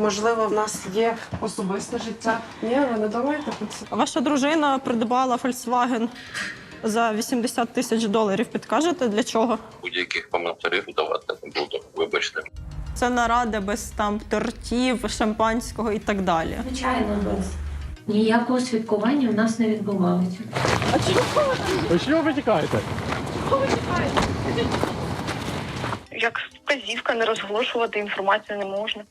Можливо, в нас є особисте життя. Ні, ви не думаєте про це? Ваша дружина придбала Volkswagen за 80 тисяч доларів. Підкажете для чого? Будь-яких коментарів давати не буду. Вибачте. Це наради без там тортів, шампанського і так далі. Звичайно, без. Ніякого святкування в нас не відбувалося. Ви чого ви тікаєте? Як вказівка не розголошувати інформацію не можна.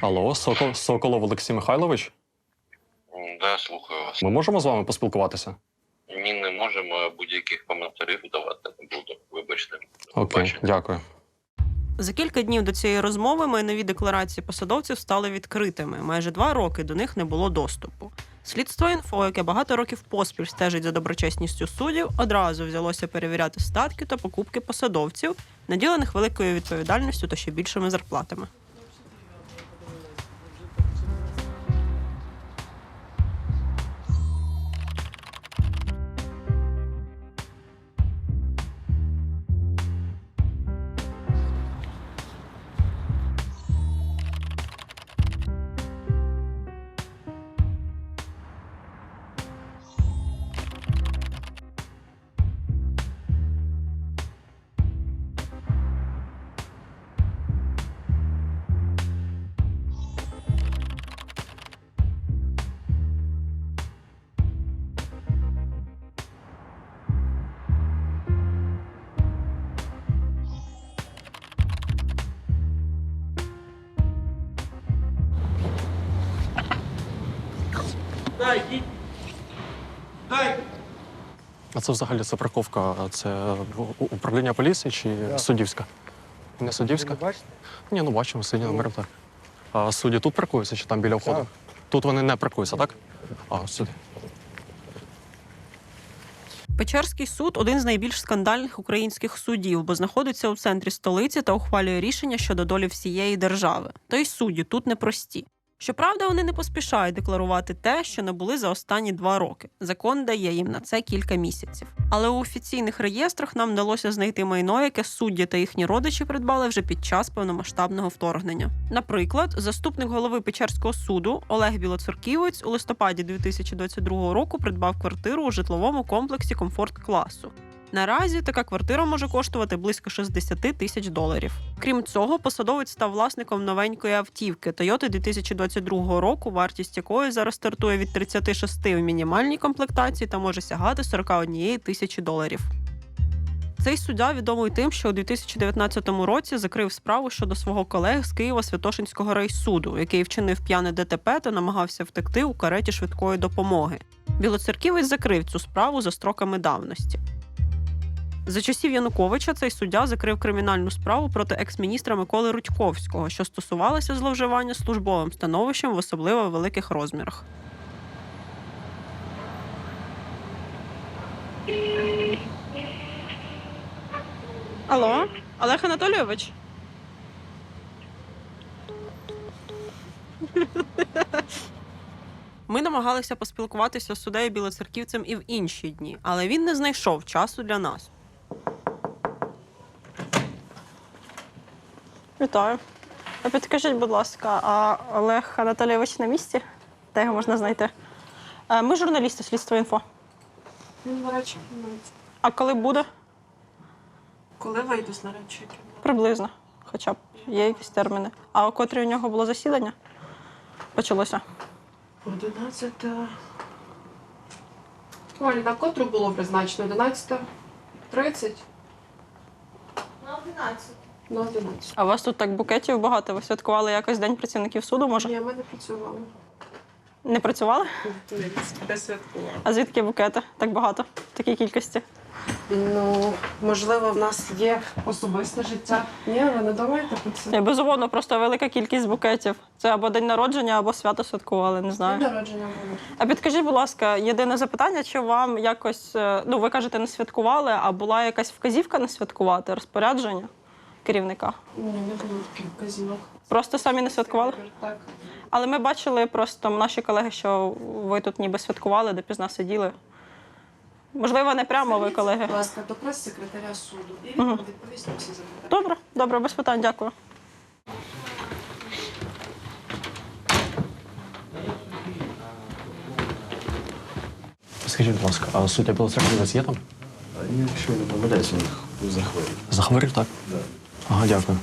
Алло, Сокол, Соколов Олексій Михайлович. Да, слухаю вас. Ми можемо з вами поспілкуватися? Ні, не можемо будь-яких коментарів давати не буду. Вибачте. Окей, Бачите. дякую. За кілька днів до цієї розмови майнові декларації посадовців стали відкритими. Майже два роки до них не було доступу. Слідство інфо, яке багато років поспіль стежить за доброчесністю суддів, одразу взялося перевіряти статки та покупки посадовців, наділених великою відповідальністю та ще більшими зарплатами. А це взагалі це парковка, це управління поліції чи суддівська? Не суддівська? бачите? Ні, ну бачимо, сині номери так. А судді тут паркуються чи там біля входу? Так. Тут вони не паркуються, так? А, сюди. Печерський суд один з найбільш скандальних українських судів, бо знаходиться у центрі столиці та ухвалює рішення щодо долі всієї держави. Та й судді тут непрості. Щоправда, вони не поспішають декларувати те, що набули за останні два роки. Закон дає їм на це кілька місяців. Але у офіційних реєстрах нам вдалося знайти майно, яке судді та їхні родичі придбали вже під час повномасштабного вторгнення. Наприклад, заступник голови Печерського суду Олег Білоцерківець у листопаді 2022 року придбав квартиру у житловому комплексі комфорт класу. Наразі така квартира може коштувати близько 60 тисяч доларів. Крім цього, посадовець став власником новенької автівки Toyota 2022 року, вартість якої зараз стартує від 36 в мінімальній комплектації та може сягати 41 тисячі доларів. Цей суддя відомий тим, що у 2019 році закрив справу щодо свого колеги з Києва Святошинського райсуду, який вчинив п'яне ДТП та намагався втекти у кареті швидкої допомоги. Білоцерківець закрив цю справу за строками давності. За часів Януковича цей суддя закрив кримінальну справу проти екс-міністра Миколи Рудьковського, що стосувалася зловживання службовим становищем в особливо великих розмірах. Алло, Олег Анатолійович? Ми намагалися поспілкуватися з суддею білоцерківцем і в інші дні, але він не знайшов часу для нас. Вітаю. А підкажіть, будь ласка, а Олег Анатолійович на місці? Де його можна знайти? Е, Ми журналісти слідства інфо. Він на речі кімнаті. А коли буде? Коли вийду з наречі? Приблизно. Хоча б є якісь терміни. А о котрій у нього було засідання? Почалося. 11. Оль, на котру було призначено? 11.30? На 11. На 11. А у вас тут так букетів багато. Ви святкували якось День працівників суду, може? Ні, ми не працювали. Не працювали? Де святкували? А звідки букети? Так багато, в такій кількості. Ну, можливо, в нас є особисте життя. Ні, ви не думаєте про це? Ні, безумовно, просто велика кількість букетів. Це або день народження, або свято святкували, не знаю. День народження було. А підкажіть, будь ласка, єдине запитання, чи вам якось, е, ну ви кажете, не святкували, а була якась вказівка не святкувати, розпорядження керівника? Ні, не було таких вказівок. Просто самі не святкували? Так. Але ми бачили просто наші колеги, що ви тут ніби святкували, допізна сиділи. Можливо, не прямо ви, колеги. Будь ласка, до прес-секретаря суду. І він відповість на всі запитання. Добре, добре, без питань, дякую. Скажіть, будь ласка, а суддя Білоцерківець є там? Якщо не помиляюсь, у них захворів. Захворів, так? Да. Ага, дякую.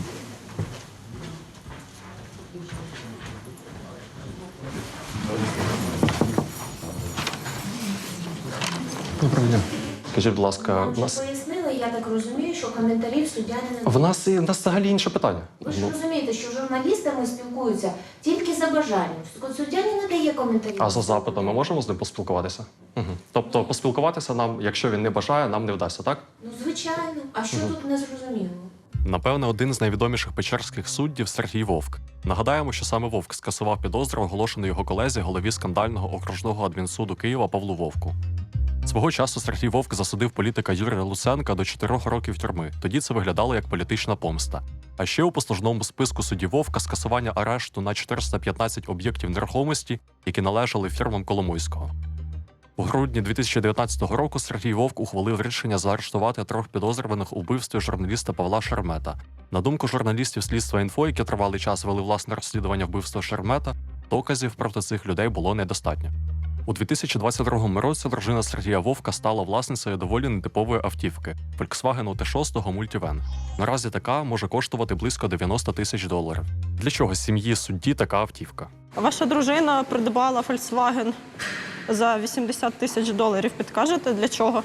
Скажіть, будь ласка, Вам у вже вас пояснили, я так розумію, що коментарів суддя не В нас і в нас взагалі інше питання. Ви ж Ну, розумієте, що журналістами спілкуються тільки за бажанням. Суддя не надає коментарів. а за запитом ми можемо з ним поспілкуватися? Угу. Тобто поспілкуватися нам, якщо він не бажає, нам не вдасться, так? Ну, звичайно. А що тут не зрозуміло? Напевне, один з найвідоміших печерських суддів Сергій Вовк. Нагадаємо, що саме Вовк скасував підозру, оголошену його колезі голові скандального окружного адмінсуду Києва Павлу Вовку. Свого часу Сергій Вовк засудив політика Юрія Луценка до 4 років тюрми. Тоді це виглядало як політична помста. А ще у послужному списку судді Вовка скасування арешту на 415 об'єктів нерухомості, які належали фірмам Коломойського. У грудні 2019 року Сергій Вовк ухвалив рішення заарештувати трьох підозрюваних у вбивстві журналіста Павла Шермета. На думку журналістів слідства інфо, які тривалий час вели власне розслідування вбивства Шермета, доказів проти цих людей було недостатньо. У 2022 році дружина Сергія Вовка стала власницею доволі нетипової автівки Volkswagen T6 Multivan. Наразі така може коштувати близько 90 тисяч доларів. Для чого сім'ї судді така автівка? Ваша дружина придбала Volkswagen за 80 тисяч доларів. Підкажете для чого?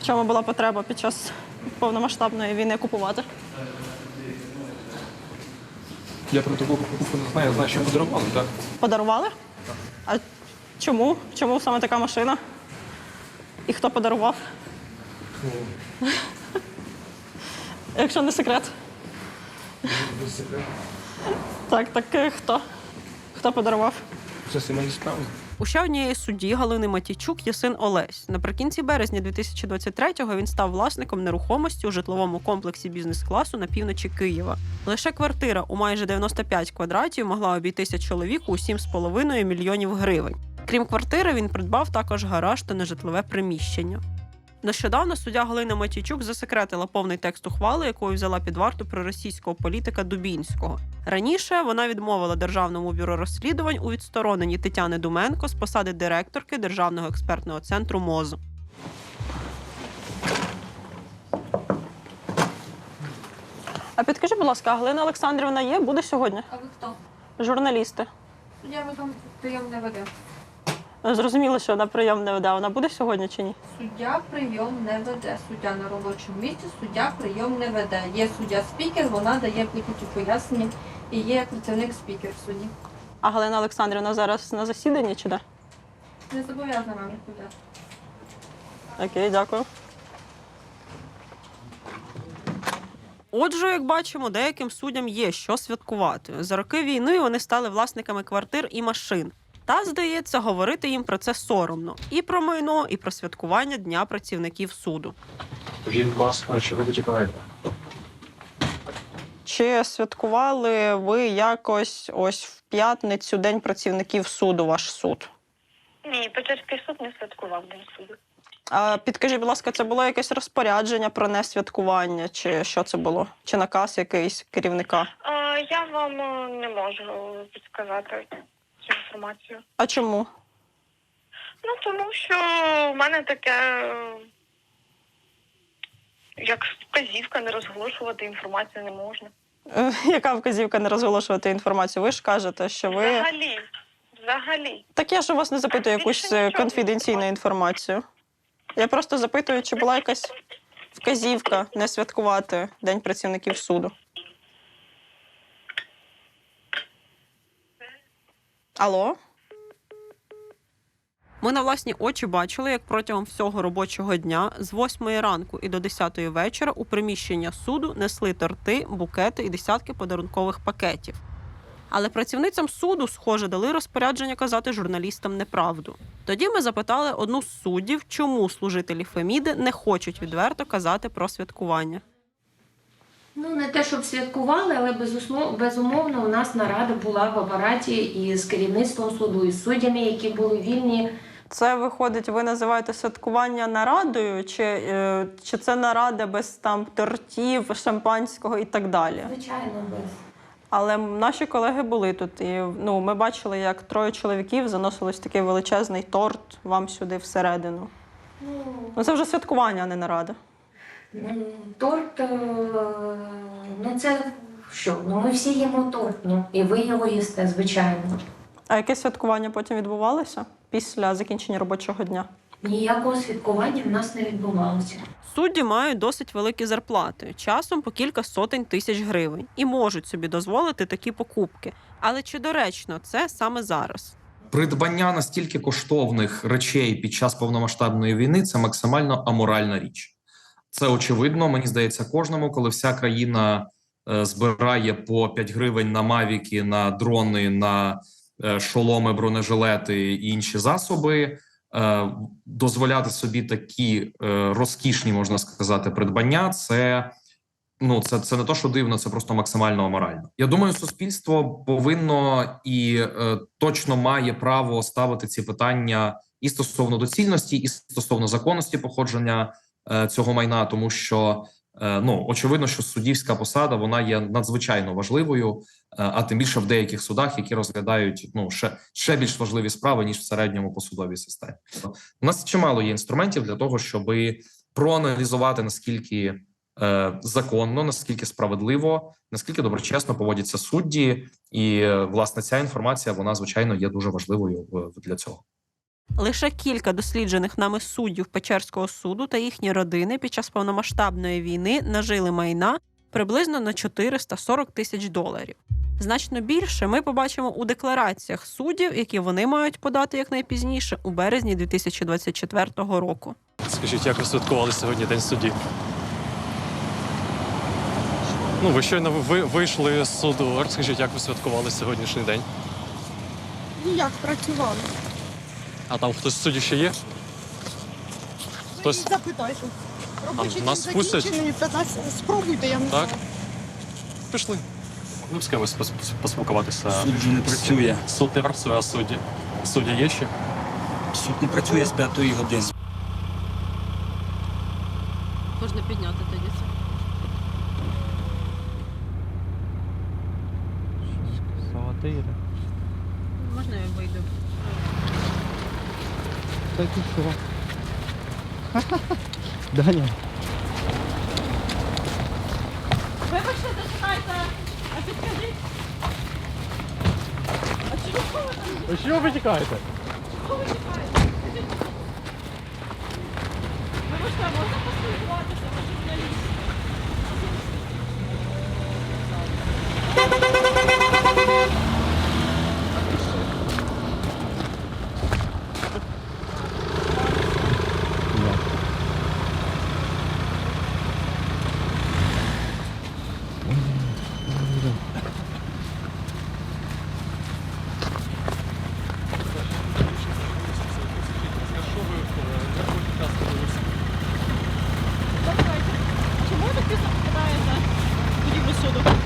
В чому була потреба під час повномасштабної війни купувати? Я про таку покупку не знаю, я знаю, що подарували, так? Подарували? А чому? Чому саме така машина? І хто подарував? Якщо не секрет. Так, так е, хто? Хто подарував? Це сімейні справи. У ще однієї судді Галини Матійчук є син Олесь. Наприкінці березня 2023-го він став власником нерухомості у житловому комплексі бізнес-класу на півночі Києва. Лише квартира у майже 95 квадратів могла обійтися чоловіку у 7,5 мільйонів гривень. Крім квартири, він придбав також гараж та нежитлове приміщення. Нещодавно суддя Галина Матійчук засекретила повний текст ухвали, якою взяла під варту проросійського політика Дубінського. Раніше вона відмовила державному бюро розслідувань у відстороненні Тетяни Думенко з посади директорки Державного експертного центру МОЗ. А підкажи, будь ласка, Галина Олександрівна є? Буде сьогодні? А ви хто? Журналісти. Я вам прийом не веде. Зрозуміло, що вона прийом не веде. Вона буде сьогодні чи ні? Суддя прийом не веде. Суддя на робочому місці, суддя прийом не веде. Є суддя спікер, вона дає будь-які пояснення і є працівник спікер в суді. А Галина Олександрівна зараз на засіданні чи де? Не зобов'язана вам відповідати. Окей, дякую. Отже, як бачимо, деяким суддям є що святкувати. За роки війни вони стали власниками квартир і машин. Та, здається, говорити їм про це соромно. І про майно, і про святкування Дня працівників суду. Він вас, що ви витікаєте? Чи святкували ви якось ось в п'ятницю День працівників суду, ваш суд? Ні, Печерський суд не святкував День суду. А підкажіть, будь ласка, це було якесь розпорядження про несвяткування, чи що це було? Чи наказ якийсь керівника? А, я вам е, не можу підказати цю інформацію. А чому? Ну, тому що в мене таке, е, як вказівка, не розголошувати інформацію не можна. Е, Яка вказівка не розголошувати інформацію? Ви ж кажете, що ви. Взагалі, взагалі. Так я ж у вас не запитую якусь е, конфіденційну інформацію. Я просто запитую, чи була якась вказівка не святкувати День працівників суду. Алло? Ми на власні очі бачили, як протягом всього робочого дня з 8 ранку і до 10 вечора у приміщення суду несли торти, букети і десятки подарункових пакетів. Але працівницям суду, схоже, дали розпорядження казати журналістам неправду. Тоді ми запитали одну з суддів, чому служителі Феміди не хочуть відверто казати про святкування. Ну, не те, щоб святкували, але безумовно у нас нарада була в апараті із керівництвом суду, із суддями, які були вільні. Це виходить, ви називаєте святкування нарадою, чи, е, чи це нарада без там тортів, шампанського і так далі? Звичайно, без. Але наші колеги були тут, і ну, ми бачили, як троє чоловіків заносили ось такий величезний торт вам сюди всередину. Ну це вже святкування, а не нарада. Торт, е, ну це що? Ну ми всі їмо торт, ну і ви його їсте, звичайно. А яке святкування потім відбувалося після закінчення робочого дня? Ніякого святкування в нас не відбувалося. Судді мають досить великі зарплати, часом по кілька сотень тисяч гривень, і можуть собі дозволити такі покупки. Але чи доречно це саме зараз? Придбання настільки коштовних речей під час повномасштабної війни це максимально аморальна річ. Це очевидно, мені здається, кожному, коли вся країна е, збирає по 5 гривень на мавіки, на дрони, на е, шоломи, бронежилети і інші засоби. е, Дозволяти собі такі розкішні, можна сказати, придбання. Це ну це, це не то, що дивно, це просто максимально аморально. Я думаю, суспільство повинно і точно має право ставити ці питання і стосовно доцільності, і стосовно законності походження цього майна, тому що е, ну очевидно, що суддівська посада вона є надзвичайно важливою, е, а тим більше в деяких судах, які розглядають ну ще, ще більш важливі справи ніж в середньому посудовій системі. У нас чимало є інструментів для того, щоб проаналізувати наскільки е, законно, наскільки справедливо, наскільки доброчесно поводяться судді, і е, власне ця інформація вона звичайно є дуже важливою для цього. Лише кілька досліджених нами суддів Печерського суду та їхні родини під час повномасштабної війни нажили майна приблизно на 440 тисяч доларів. Значно більше ми побачимо у деклараціях суддів, які вони мають подати якнайпізніше у березні 2024 року. Скажіть, як ви святкували сьогодні День судді? Ну, ви щойно ви вийшли з суду. Розкажіть, як ви святкували сьогоднішній день? Ніяк працювали. А там хтось судді ще є? Хтось запитайте. Робочий А нас день пустять? закінчений, 15... Спробуйте, я не так? Пішли. Ну, з кимось пос- пос- поспілкуватися. Суд же не працює. Суд не працює, а судді. Судді є ще? Суд не працює з п'ятої години. Можна підняти тоді це. Можна Так и що? Даня. Вибачте, зачекайте, а підкажіть. А чого ви там? А чого ви тікаєте? Чого ви тікаєте? Вибачте, а можна поспілкуватися, ви журналіст? Thank you. ти закидаєте тоді суду.